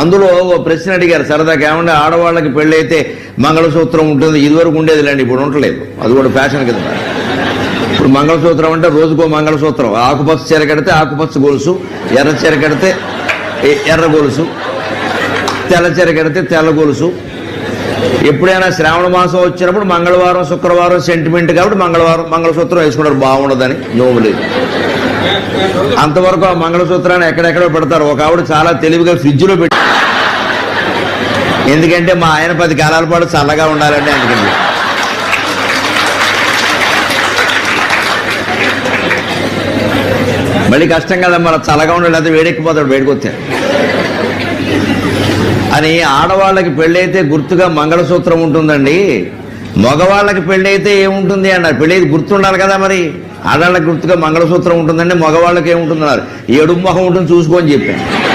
అందులో ఓ ప్రశ్న అడిగారు సరదాగా ఏమంటే ఆడవాళ్ళకి పెళ్ళైతే మంగళసూత్రం ఉంటుంది ఇదివరకు ఉండేది లేండి ఇప్పుడు ఉండలేదు అది కూడా ఫ్యాషన్ కింద. ఇప్పుడు మంగళసూత్రం అంటే రోజుకో మంగళసూత్రం ఆకుపచ్చ చీర కడితే ఆకుపచ్చ గొలుసు ఎర్ర చీర కడితే ఎర్ర గొలుసు తెల్ల చీర కడితే తెల్ల గొలుసు. ఎప్పుడైనా శ్రావణ మాసం వచ్చినప్పుడు మంగళవారం శుక్రవారం సెంటిమెంట్ కాబట్టి మంగళవారం మంగళసూత్రం వేసుకుంటారు బాగుండదని నోము లేదు అంతవరకు ఆ మంగళసూత్రాన్ని ఎక్కడెక్కడో పెడతారు ఒక ఆవిడ చాలా తెలివిగా ఫ్రిడ్జ్లో పెట్టి ఎందుకంటే మా ఆయన పది కాలాల పాటు చల్లగా ఉండాలంటే అందుకని. మళ్ళీ కష్టం కదా మన చల్లగా ఉండాలి వేడెక్కిపోతాడు వేడికి అని ఆడవాళ్ళకి పెళ్ళైతే గుర్తుగా మంగళసూత్రం ఉంటుందండి. మగవాళ్ళకి పెళ్ళైతే ఏముంటుంది అన్నారు. పెళ్ళైతే గుర్తుండాలి కదా మరి. ఆడవాళ్ళకి గుర్తుగా మంగళసూత్రం ఉంటుందండి మగవాళ్ళకి ఏముంటుందన్నారు. ఏడు మొహం ఉంటుంది చూసుకోని చెప్పాను.